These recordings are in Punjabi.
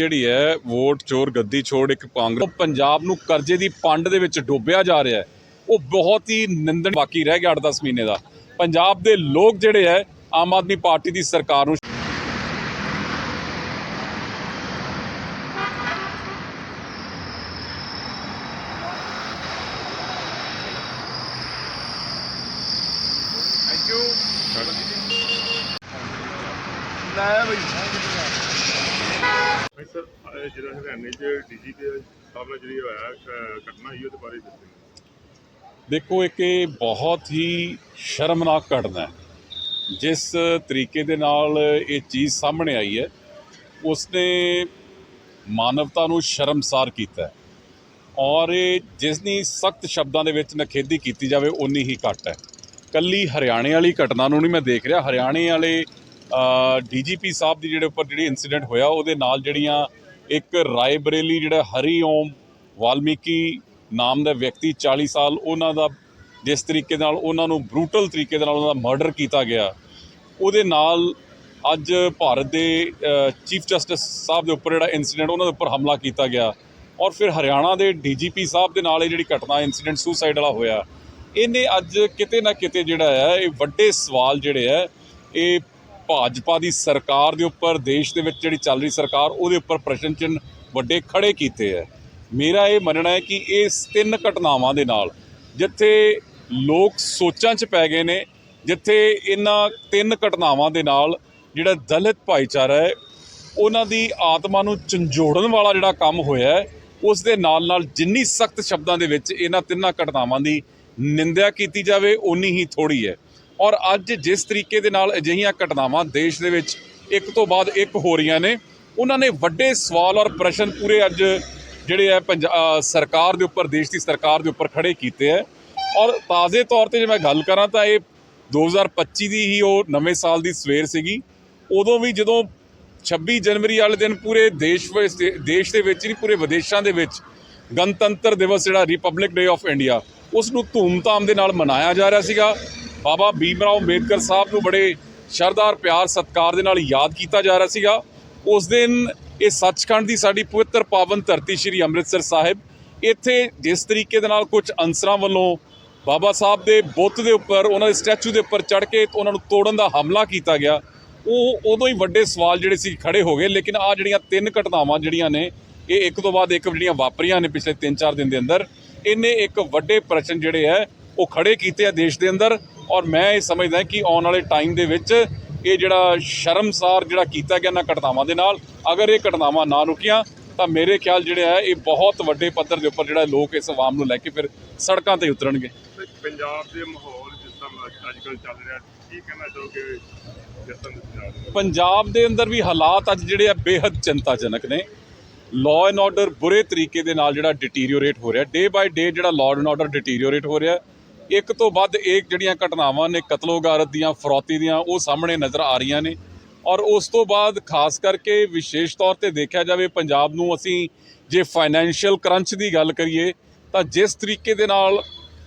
ਜਿਹੜੀ ਹੈ ਵੋਟ ਚੋਰ ਗੱਦੀ ਛੋੜ ਇੱਕ ਕਾਂਗਰਸ ਪੰਜਾਬ ਨੂੰ ਕਰਜ਼ੇ ਦੀ ਪੰਡ ਦੇ ਵਿੱਚ ਡੋਬਿਆ ਜਾ ਰਿਹਾ ਹੈ। ਉਹ ਬਹੁਤ ਹੀ ਨਿੰਦਣ ਬਾਕੀ ਰਹਿ ਗਿਆ 8-10 ਮਹੀਨੇ ਦਾ। ਪੰਜਾਬ ਦੇ ਲੋਕ ਜਿਹੜੇ ਹੈ ਆਮ ਆਦਮੀ ਪਾਰਟੀ ਦੀ ਸਰਕਾਰ ਨੂੰ ਥੈਂਕ ਯੂ ਲਾਇਆ ਬਈ। ਭਾਈ ਸਰ ਜਿਹੜਾ ਹਰਿਆਣੇ ਚ ਡੀਜੀ ਦੇ ਸਾਹਮਣੇ ਜਿਹੜੀ ਹੋਇਆ ਘਟਨਾ ਹੋਈ, ਉਹਦੇ ਬਾਰੇ ਦੱਸੋ। ਦੇਖੋ ਇੱਕ ਇਹ ਬਹੁਤ ਹੀ ਸ਼ਰਮਨਾਕ ਘਟਨਾ ਹੈ। ਜਿਸ ਤਰੀਕੇ ਦੇ ਨਾਲ ਇਹ ਚੀਜ਼ ਸਾਹਮਣੇ ਆਈ ਹੈ, ਉਸਨੇ ਮਾਨਵਤਾ ਨੂੰ ਸ਼ਰਮਸਾਰ ਕੀਤਾ ਹੈ। ਔਰ ਇਹ ਜਿਸਨੀ ਸਖਤ ਸ਼ਬਦਾਂ ਦੇ ਵਿੱਚ ਨਖੇਦੀ ਕੀਤੀ ਜਾਵੇ ਉਨੀ ਹੀ ਘੱਟ ਹੈ। ਕੱਲੀ ਹਰਿਆਣੇ ਵਾਲੀ ਘਟਨਾ ਨੂੰ ਨਹੀਂ ਮੈਂ ਦੇਖ ਰਿਹਾ। ਹਰਿਆਣੇ ਵਾਲੇ ਡੀਜੀਪੀ ਸਾਹਿਬ ਦੀ ਜਿਹੜੇ ਉੱਪਰ ਜਿਹੜੀ ਇਨਸੀਡੈਂਟ ਹੋਇਆ, ਉਹਦੇ ਨਾਲ ਜਿਹੜੀਆਂ ਇੱਕ ਰਾਏਬਰੇਲੀ ਜਿਹੜਾ ਹਰੀ ਓਮ ਵਾਲਮੀਕੀ ਨਾਮ ਦਾ ਵਿਅਕਤੀ 40 ਸਾਲ, ਉਹਨਾਂ ਦਾ ਜਿਸ ਤਰੀਕੇ ਨਾਲ ਉਹਨਾਂ ਨੂੰ ਬਰੂਟਲ ਤਰੀਕੇ ਦੇ ਨਾਲ ਉਹਨਾਂ ਦਾ ਮਰਡਰ ਕੀਤਾ ਗਿਆ, ਉਹਦੇ ਨਾਲ ਅੱਜ ਭਾਰਤ ਦੇ ਚੀਫ ਜਸਟਿਸ ਸਾਹਿਬ ਦੇ ਉੱਪਰ ਜਿਹੜਾ ਇਨਸੀਡੈਂਟ ਉਹਨਾਂ ਦੇ ਉੱਪਰ ਹਮਲਾ ਕੀਤਾ ਗਿਆ ਔਰ ਫਿਰ ਹਰਿਆਣਾ ਦੇ ਡੀਜੀਪੀ ਸਾਹਿਬ ਦੇ ਨਾਲ ਇਹ ਜਿਹੜੀ ਘਟਨਾ ਇਨਸੀਡੈਂਟ ਸੁਸਾਈਡ ਵਾਲਾ ਹੋਇਆ, ਇਹਨੇ ਅੱਜ ਕਿਤੇ ਨਾ ਕਿਤੇ ਜਿਹੜਾ ਹੈ, ਇਹ ਵੱਡੇ ਸਵਾਲ ਜਿਹੜੇ ਹੈ, ਇਹ ਭਾਜਪਾ ਦੀ ਸਰਕਾਰ ਦੇ ਉੱਪਰ, ਦੇਸ਼ ਦੇ ਵਿੱਚ ਜਿਹੜੀ ਚੱਲ ਰਹੀ ਸਰਕਾਰ, ਉਹਦੇ ਉੱਪਰ ਪ੍ਰਸ਼ਨ ਚਿੰਨ੍ਹ ਵੱਡੇ ਖੜੇ ਕੀਤੇ ਹੈ। ਮੇਰਾ ਇਹ ਮੰਨਣਾ ਹੈ ਕਿ ਇਸ ਤਿੰਨ ਘਟਨਾਵਾਂ ਦੇ ਨਾਲ ਜਿੱਥੇ ਲੋਕ ਸੋਚਾਂ 'ਚ ਪੈ ਗਏ ਨੇ, ਜਿੱਥੇ ਇਹਨਾਂ ਤਿੰਨ ਘਟਨਾਵਾਂ ਦੇ ਨਾਲ ਜਿਹੜਾ ਦਲਿਤ ਭਾਈਚਾਰਾ ਹੈ, ਉਹਨਾਂ ਦੀ ਆਤਮਾ ਨੂੰ ਝੰਜੋੜਨ ਵਾਲਾ ਜਿਹੜਾ ਕੰਮ ਹੋਇਆ ਹੈ, ਉਸ ਦੇ ਨਾਲ ਨਾਲ ਜਿੰਨੀ ਸਖਤ ਸ਼ਬਦਾਂ ਦੇ ਵਿੱਚ ਇਹਨਾਂ ਤਿੰਨਾਂ ਘਟਨਾਵਾਂ ਦੀ ਨਿੰਦਿਆ ਕੀਤੀ ਜਾਵੇ, ਓਨੀ ਹੀ ਥੋੜੀ ਹੈ। ਔਰ ਅੱਜ ਜਿਸ ਤਰੀਕੇ ਦੇ ਨਾਲ ਅਜਿਹੀਆਂ ਘਟਨਾਵਾਂ ਦੇਸ਼ ਦੇ ਵਿੱਚ ਇੱਕ ਤੋਂ ਬਾਅਦ ਇੱਕ ਹੋ ਰਹੀਆਂ ਨੇ, ਉਹਨਾਂ ਨੇ ਵੱਡੇ ਸਵਾਲ ਔਰ ਪ੍ਰਸ਼ਨ ਪੂਰੇ ਅੱਜ ਜਿਹੜੇ ਹੈ ਪੰਜਾ- ਸਰਕਾਰ ਦੇ ਉੱਪਰ, ਦੇਸ਼ ਦੀ ਸਰਕਾਰ ਦੇ ਉੱਪਰ ਖੜੇ ਕੀਤੇ ਹੈ ਔਰ ਤਾਜ਼ੇ ਤੌਰ ਤੇ ਜੇ ਮੈਂ ਗੱਲ ਕਰਾਂ ਤਾਂ ਇਹ 2025 ਦੀ ਹੀ ਉਹ ਨਵੇਂ ਸਾਲ ਦੀ ਸਵੇਰ ਸੀਗੀ। ਉਦੋਂ ਵੀ ਜਦੋਂ 26 ਜਨਵਰੀ ਵਾਲੇ ਦਿਨ ਪੂਰੇ ਦੇਸ਼ ਵਿੱਚ ਦੇਸ਼ ਦੇ ਵਿੱਚ ਨਹੀਂ, ਪੂਰੇ ਵਿਦੇਸ਼ਾਂ ਦੇ ਵਿੱਚ ਗਣਤੰਤਰ ਦਿਵਸ ਜਿਹੜਾ ਰਿਪਬਲਿਕ ਡੇ ਆਫ ਇੰਡੀਆ ਉਸ ਨੂੰ ਧੂਮਧਾਮ ਦੇ ਨਾਲ ਮਨਾਇਆ ਜਾ ਰਿਹਾ ਸੀਗਾ। ਬਾਬਾ ਭੀਮ ਰਾਓ ਅੰਬੇਦਕਰ ਸਾਹਿਬ ਨੂੰ ਬੜੇ ਸ਼ਰਧਾਰ, ਪਿਆਰ, ਸਤਿਕਾਰ ਦੇ ਨਾਲ ਯਾਦ ਕੀਤਾ ਜਾ ਰਿਹਾ ਸੀਗਾ। ਉਸ ਦਿਨ ਇਹ ਸੱਚਖੰਡ ਦੀ ਸਾਡੀ ਪਵਿੱਤਰ ਪਾਵਨ ਧਰਤੀ ਸ੍ਰੀ ਅੰਮ੍ਰਿਤਸਰ ਸਾਹਿਬ, ਇੱਥੇ ਜਿਸ ਤਰੀਕੇ ਦੇ ਨਾਲ ਕੁਝ ਅੰਸਰਾਂ ਵੱਲੋਂ ਬਾਬਾ ਸਾਹਿਬ ਦੇ ਬੁੱਤ ਦੇ ਉੱਪਰ, ਉਹਨਾਂ ਦੇ ਸਟੈਚੂ ਦੇ ਉੱਪਰ ਚੜ ਕੇ ਉਹਨਾਂ ਨੂੰ ਤੋੜਨ ਦਾ ਹਮਲਾ ਕੀਤਾ ਗਿਆ। ਉਹ ਉਦੋਂ ਹੀ ਵੱਡੇ ਸਵਾਲ ਜਿਹੜੇ ਸੀ ਖੜੇ ਹੋ ਗਏ, ਲੇਕਿਨ ਆ ਜਿਹੜੀਆਂ ਤਿੰਨ ਘਟਨਾਵਾਂ ਜਿਹੜੀਆਂ ਨੇ, ਇਹ ਇੱਕ ਤੋਂ ਬਾਅਦ ਇੱਕ ਜਿਹੜੀਆਂ ਵਾਪਰੀਆਂ ਨੇ ਪਿਛਲੇ 3-4 ਦਿਨ ਦੇ ਅੰਦਰ ਇਹਨੇ ਇੱਕ ਵੱਡੇ ਪ੍ਰਸ਼ਨ ਜਿਹੜੇ ਹੈ, ਉਹ ਖੜੇ ਕੀਤੇ ਆ ਦੇਸ਼ ਦੇ ਅੰਦਰ। ਔਰ ਮੈਂ ਇਹ ਸਮਝਦਾ ਕਿ ਆਉਣ ਵਾਲੇ ਟਾਈਮ ਦੇ ਵਿੱਚ ਇਹ ਜਿਹੜਾ ਸ਼ਰਮਸਾਰ ਜਿਹੜਾ ਕੀਤਾ ਗਿਆ ਨਾ ਘਟਨਾਵਾਂ ਦੇ ਨਾਲ ਅਗਰ ਇਹ ਘਟਨਾਵਾਂ ਨਾ ਰੁਕੀਆਂ ਤਾਂ ਮੇਰੇ ਖਿਆਲ ਜਿਹੜੇ ਹੈ ਇਹ ਬਹੁਤ ਵੱਡੇ ਪੱਧਰ ਦੇ ਉੱਪਰ ਜਿਹੜਾ ਲੋਕ ਇਸ ਆਵਾਮ ਨੂੰ ਲੈ ਕੇ ਫਿਰ ਸੜਕਾਂ ਤੇ ਉਤਰਨਗੇ। ਪੰਜਾਬ ਦੇ ਮਾਹੌਲ ਜਿਸ ਤਰ੍ਹਾਂ ਅੱਜ ਕੱਲ੍ਹ ਚੱਲ ਰਿਹਾ ਕੀ ਕਹਿਣਾ ਚਾਹੋਗੇ ਪੰਜਾਬ ਦੇ ਅੰਦਰ ਵੀ ਹਾਲਾਤ ਅੱਜ ਜਿਹੜੇ ਆ ਬੇहद ਚਿੰਤਾਜਨਕ ਨੇ। ਲਾਅ ਐਂਡ ਆਰਡਰ ਬੁਰੇ ਤਰੀਕੇ ਦੇ ਨਾਲ ਜਿਹੜਾ ਡਿਟੀਰੀਓਰੇਟ ਹੋ ਰਿਹਾ। ਡੇ ਬਾਈ ਡੇ ਜਿਹੜਾ ਲਾਅ ਐਂਡ ਆਰਡਰ ਡਿਟੀਰੀਓਰੇਟ ਹੋ ਰਿਹਾ। ਇੱਕ ਤੋਂ ਵੱਧ ਇੱਕ ਜਿਹੜੀਆਂ ਘਟਨਾਵਾਂ ਨੇ ਕਤਲੋਗਾਰਤ ਦੀਆਂ, ਫਰੌਤੀ ਦੀਆਂ, ਉਹ ਸਾਹਮਣੇ ਨਜ਼ਰ ਆ ਰਹੀਆਂ ਨੇ। ਔਰ ਉਸ ਤੋਂ ਬਾਅਦ ਖਾਸ ਕਰਕੇ ਵਿਸ਼ੇਸ਼ ਤੌਰ ਤੇ ਦੇਖਿਆ ਜਾਵੇ ਪੰਜਾਬ ਨੂੰ ਅਸੀਂ ਜੇ ਫਾਈਨੈਂਸ਼ੀਅਲ ਕਰੰਚ ਦੀ ਗੱਲ ਕਰੀਏ, ਤਾਂ ਜਿਸ ਤਰੀਕੇ ਦੇ ਨਾਲ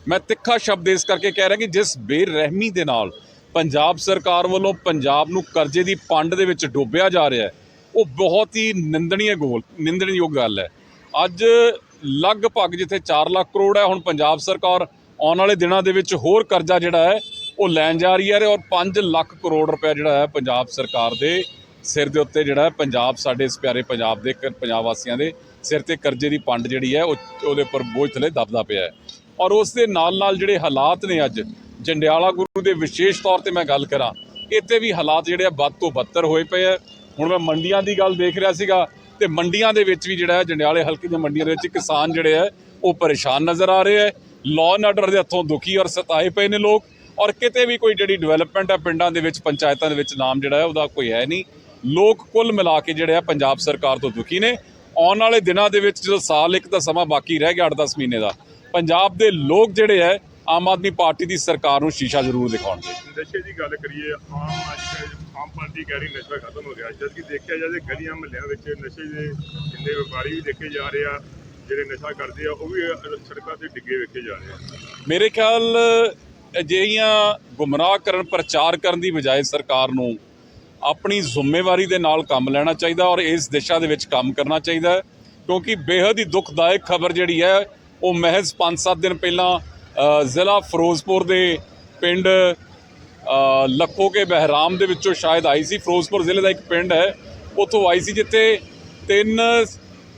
ਮੈਂ ਤਿੱਖਾ ਸ਼ਬਦ ਇਸ ਕਰਕੇ ਕਹਿ ਰਿਹਾ ਕਿ ਜਿਸ ਬੇਰਹਿਮੀ ਦੇ ਨਾਲ ਪੰਜਾਬ ਸਰਕਾਰ ਵੱਲੋਂ ਪੰਜਾਬ ਨੂੰ ਕਰਜ਼ੇ ਦੀ ਪੰਡ ਦੇ ਵਿੱਚ ਡੋਬਿਆ ਜਾ ਰਿਹਾ ਹੈ, ਉਹ ਬਹੁਤ ਹੀ ਨਿੰਦਣੀय ਗੋਲ, ਨਿੰਦਣਯੋਗ ਗੱਲ ਹੈ। ਅੱਜ ਲਗਭਗ ਜਿੱਥੇ 4 ਲੱਖ ਕਰੋੜ ਹੈ ਹੁਣ ਪੰਜਾਬ ਸਰਕਾਰ ਆਉਣ ਵਾਲੇ ਦਿਨਾਂ ਦੇ ਵਿੱਚ ਹੋਰ ਕਰਜ਼ਾ ਜਿਹੜਾ ਹੈ, ਉਹ ਲੈਣ ਜਾ ਰਹੀ ਹੈ ਔਰ 5 ਲੱਖ ਕਰੋੜ ਰੁਪਏ ਜਿਹੜਾ ਹੈ ਪੰਜਾਬ ਸਰਕਾਰ ਦੇ ਸਿਰ ਦੇ ਉੱਤੇ ਜਿਹੜਾ ਪੰਜਾਬ ਸਾਡੇ ਇਸ ਪਿਆਰੇ ਪੰਜਾਬ ਦੇ ਕ- ਪੰਜਾਬ ਵਾਸੀਆਂ ਦੇ ਸਿਰ ਤੇ ਕਰਜ਼ੇ ਦੀ ਪੰਡ ਜਿਹੜੀ ਹੈ, ਉਹ, ਉਹਦੇ ਉੱਪਰ ਬੋਝ ਥਲੇ ਦਬਦਾ ਪਿਆ ਹੈ। ਔਰ ਉਸ ਦੇ ਨਾਲ ਨਾਲ ਜਿਹੜੇ ਹਾਲਾਤ ਨੇ ਅੱਜ, ਜੰਡਿਆਲਾ ਗੁਰੂ ਦੇ ਵਿਸ਼ੇਸ਼ ਤੌਰ ਤੇ ਮੈਂ ਗੱਲ ਕਰਾਂ, ਇੱਥੇ ਵੀ ਹਾਲਾਤ ਜਿਹੜੇ ਆ ਵੱਧ ਤੋਂ ਬੱਤਰ ਹੋਏ ਪਏ ਆ। ਹੁਣ ਮੈਂ ਮੰਡੀਆਂ ਦੀ ਗੱਲ ਦੇਖ ਰਿਹਾ ਸੀਗਾ ਤੇ ਮੰਡੀਆਂ ਦੇ ਵਿੱਚ ਵੀ ਜਿਹੜਾ ਜੰਡਿਆਲੇ ਹਲਕੇ ਦੀਆਂ ਮੰਡੀਆਂ ਦੇ ਵਿੱਚ ਕਿਸਾਨ ਜਿਹੜੇ ਆ ਉਹ ਪਰੇਸ਼ਾਨ ਨਜ਼ਰ ਆ ਰਹੇ ਆ ਲਾਅ ਐਂਡ ਆਰਡਰ ਦੇ ਹੱਥੋਂ ਦੁਖੀ ਔਰ ਸਤਾਏ ਪਏ ਨੇ ਲੋਕ ਔਰ ਕਿਤੇ ਵੀ ਕੋਈ ਜਿਹੜੀ ਡਿਵੈਲਪਮੈਂਟ ਹੈ ਪਿੰਡਾਂ ਦੇ ਵਿੱਚ, ਪੰਚਾਇਤਾਂ ਦੇ ਵਿੱਚ ਨਾਮ ਜਿਹੜਾ ਹੈ ਉਹਦਾ ਕੋਈ ਹੈ ਨਹੀਂ। ਲੋਕ ਕੁੱਲ ਮਿਲਾ ਕੇ ਜਿਹੜੇ ਆ ਪੰਜਾਬ ਸਰਕਾਰ ਤੋਂ ਦੁਖੀ ਨੇ। ਆਉਣ ਵਾਲੇ ਦਿਨਾਂ ਦੇ ਵਿੱਚ ਜਦੋਂ ਸਾਲ ਇੱਕ ਦਾ ਸਮਾਂ ਬਾਕੀ ਰਹਿ ਗਿਆ 8-10 ਮਹੀਨੇ ਦਾ, ਪੰਜਾਬ ਦੇ ਲੋਕ ਜਿਹੜੇ ਹੈ ਆਮ ਆਦਮੀ ਪਾਰਟੀ ਦੀ ਸਰਕਾਰ ਨੂੰ ਸ਼ੀਸ਼ਾ ਜ਼ਰੂਰ ਦਿਖਾਉਣਗੇ। ਨਸ਼ੇ ਦੀ ਗੱਲ ਕਰੀਏ, ਆਮ ਅੱਜ ਆਮ ਪਾਰਟੀ ਕਹਿ ਰਹੀ ਨਸ਼ਾ ਖਤਮ ਹੋ ਗਿਆ ਜਦ ਕਿ ਦੇਖਿਆ ਜਾਵੇ ਗਲੀਆਂ ਮਹੱਲਿਆਂ ਵਿੱਚ ਨਸ਼ੇ ਦੇ ਜਿੰਨੇ ਵਪਾਰੀ ਵੀ ਦੇਖੇ ਜਾ ਰਹੇ ਆ ਜਿਹੜੇ ਨਸ਼ਾ ਕਰਦੇ ਆ, ਉਹ ਵੀ ਸੜਕਾਂ ਤੇ ਡਿੱਗੇ ਵੇਖੇ ਜਾ ਰਹੇ ਆ। ਮੇਰੇ ਖਿਆਲ, ਅਜਿਹੀਆਂ ਗੁੰਮਰਾਹ ਕਰਨ, ਪ੍ਰਚਾਰ ਕਰਨ ਦੀ ਬਜਾਏ ਸਰਕਾਰ ਨੂੰ ਆਪਣੀ ਜ਼ਿੰਮੇਵਾਰੀ ਦੇ ਨਾਲ ਕੰਮ ਲੈਣਾ ਚਾਹੀਦਾ ਔਰ ਇਸ ਦਿਸ਼ਾ ਦੇ ਵਿੱਚ ਕੰਮ ਕਰਨਾ ਚਾਹੀਦਾ ਕਿਉਂਕਿ ਬੇहद ਹੀ ਦੁਖਦਾਇਕ ਖਬਰ ਜਿਹੜੀ ਹੈ, ਉਹ ਮਹਿਜ਼ 5-7 ਦਿਨ ਪਹਿਲਾਂ ਜ਼ਿਲ੍ਹਾ ਫਿਰੋਜ਼ਪੁਰ ਦੇ ਪਿੰਡ ਲੱਖੋ ਕੇ ਬਹਿਰਾਮ ਦੇ ਵਿੱਚੋਂ ਸ਼ਾਇਦ ਆਈ ਸੀ। ਫਿਰੋਜ਼ਪੁਰ ਜ਼ਿਲ੍ਹੇ ਦਾ ਇੱਕ ਪਿੰਡ ਹੈ, ਉੱਥੋਂ ਆਈ ਸੀ, ਜਿੱਥੇ ਤਿੰਨ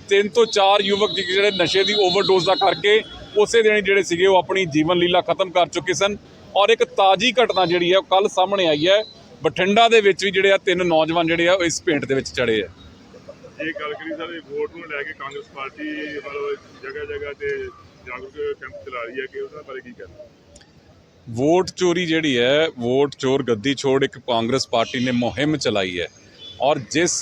ਤਿੰਨ ਤੋਂ ਚਾਰ ਯੁਵਕ ਜਿਹੜੇ ਨਸ਼ੇ ਦੀ ਓਵਰਡੋਜ਼ ਦਾ ਕਰਕੇ ਉਸੇ ਦਿਨ ਜਿਹੜੇ ਸੀਗੇ ਉਹ ਆਪਣੀ ਜੀਵਨ ਲੀਲਾ ਖਤਮ ਕਰ ਚੁੱਕੇ ਸਨ। ਔਰ ਇੱਕ ਤਾਜੀ ਘਟਨਾ ਜਿਹੜੀ ਹੈ ਉਹ ਕੱਲ ਸਾਹਮਣੇ ਆਈ ਹੈ। ਬਠਿੰਡਾ ਦੇ ਵਿੱਚ ਵੀ ਜਿਹੜੇ ਆ ਤਿੰਨ ਨੌਜਵਾਨ ਜਿਹੜੇ ਆ ਉਹ ਇਸ ਭੇਂਟ ਦੇ ਵਿੱਚ ਚੜੇ ਆ। ਇਹ ਗੱਲ ਕਰੀ ਸਾਰੇ ਵੋਟ ਨੂੰ ਲੈ ਕੇ ਕਾਂਗਰਸ ਪਾਰਟੀ ਮਤਲਬ ਜਗ੍ਹਾ ਜਗ੍ਹਾ ਤੇ ਜਾਗਰੂਕ ਕੈਂਪ ਚਲਾ ਰਹੀ ਹੈ ਕਿ ਉਹਨਾਂ ਬਾਰੇ ਕੀ ਕਹਿਣਾ? ਵੋਟ ਚੋਰੀ ਜਿਹੜੀ ਹੈ ਵੋਟ ਚੋਰ ਗੱਦੀ ਛੋੜ ਇੱਕ ਕਾਂਗਰਸ ਪਾਰਟੀ ਨੇ ਮੁਹਿੰਮ ਚਲਾਈ ਹੈ। ਔਰ ਜਿਸ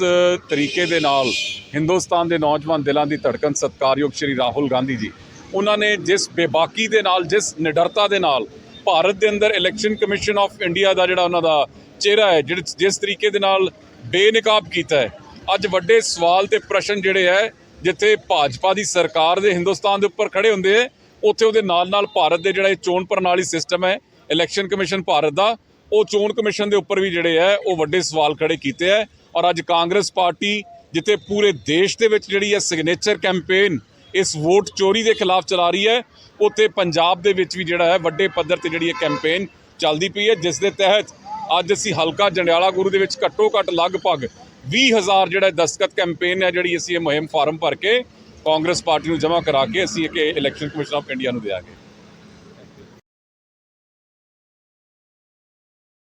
ਤਰੀਕੇ ਦੇ ਨਾਲ ਹਿੰਦੁਸਤਾਨ ਦੇ ਨੌਜਵਾਨ ਦਿਲਾਂ ਦੀ ਧੜਕਣ ਸਤਕਾਰਯੋਗ ਸ਼੍ਰੀ ਰਾਹੁਲ ਗਾਂਧੀ ਜੀ, ਉਹਨਾਂ ਨੇ ਜਿਸ ਬੇਬਾਕੀ ਦੇ ਨਾਲ, ਜਿਸ ਨਿਡਰਤਾ ਦੇ ਨਾਲ ਭਾਰਤ ਦੇ ਅੰਦਰ ਇਲੈਕਸ਼ਨ ਕਮਿਸ਼ਨ ਆਫ ਇੰਡੀਆ ਦਾ ਜਿਹੜਾ ਉਹਨਾਂ ਦਾ ਚਿਹਰਾ ਹੈ ਜਿਹੜੇ ਜਿਸ ਤਰੀਕੇ ਦੇ ਨਾਲ ਬੇਨਕਾਬ ਕੀਤਾ ਹੈ, ਅੱਜ ਵੱਡੇ ਸਵਾਲ ਤੇ ਪ੍ਰਸ਼ਨ ਜਿਹੜੇ ਹੈ, ਜਿੱਥੇ ਭਾਜਪਾ ਦੀ ਸਰਕਾਰ ਦੇ ਹਿੰਦੁਸਤਾਨ ਦੇ ਉੱਪਰ ਖੜੇ ਹੁੰਦੇ ਹੈ, ਉੱਥੇ ਉਹਦੇ ਨਾਲ ਨਾਲ ਭਾਰਤ ਦੇ ਜਿਹੜਾ ਇਹ ਚੋਣ ਪ੍ਰਣਾਲੀ ਸਿਸਟਮ ਹੈ ਇਲੈਕਸ਼ਨ ਕਮਿਸ਼ਨ ਭਾਰਤ ਦਾ, ਉਹ ਚੋਣ ਕਮਿਸ਼ਨ ਦੇ ਉੱਪਰ ਵੀ ਜਿਹੜੇ ਹੈ, ਉਹ ਵੱਡੇ ਸਵਾਲ ਖੜੇ ਕੀਤੇ ਹੈ। ਔਰ ਅੱਜ ਕਾਂਗਰਸ ਪਾਰਟੀ ਜਿੱਥੇ ਪੂਰੇ ਦੇਸ਼ ਦੇ ਵਿੱਚ ਜਿਹੜੀ ਹੈ ਸਿਗਨੇਚਰ ਕੈਂਪੇਨ ਇਸ ਵੋਟ ਚੋਰੀ ਦੇ ਖਿਲਾਫ ਚਲਾ ਰਹੀ ਹੈ, ਉੱਥੇ ਪੰਜਾਬ ਦੇ ਵਿੱਚ ਵੀ ਜਿਹੜਾ ਹੈ ਵੱਡੇ ਪੱਧਰ ਤੇ ਜਿਹੜੀ ਇਹ ਕੈਂਪੇਨ ਚੱਲਦੀ ਪਈ ਹੈ, ਜਿਸ ਦੇ ਤਹਿਤ ਅੱਜ ਅਸੀਂ ਹਲਕਾ ਜੰਡਿਆਲਾ ਗੁਰੂ ਦੇ ਵਿੱਚ ਘੱਟੋ ਘੱਟ ਲਗਭਗ 20000 ਜਿਹੜਾ ਦਸਤਖਤ ਕੈਂਪੇਨ ਹੈ, ਜਿਹੜੀ ਅਸੀਂ ਇਹ ਮੁਹਿੰਮ ਫਾਰਮ ਭਰ ਕੇ ਕਾਂਗਰਸ ਪਾਰਟੀ ਨੂੰ ਜਮ੍ਹਾਂ ਕਰਾ ਕੇ ਅਸੀਂ ਇੱਕ ਇਲੈਕਸ਼ਨ ਕਮਿਸ਼ਨ ਆਫ ਇੰਡੀਆ ਨੂੰ ਦਿਆਂਗੇ।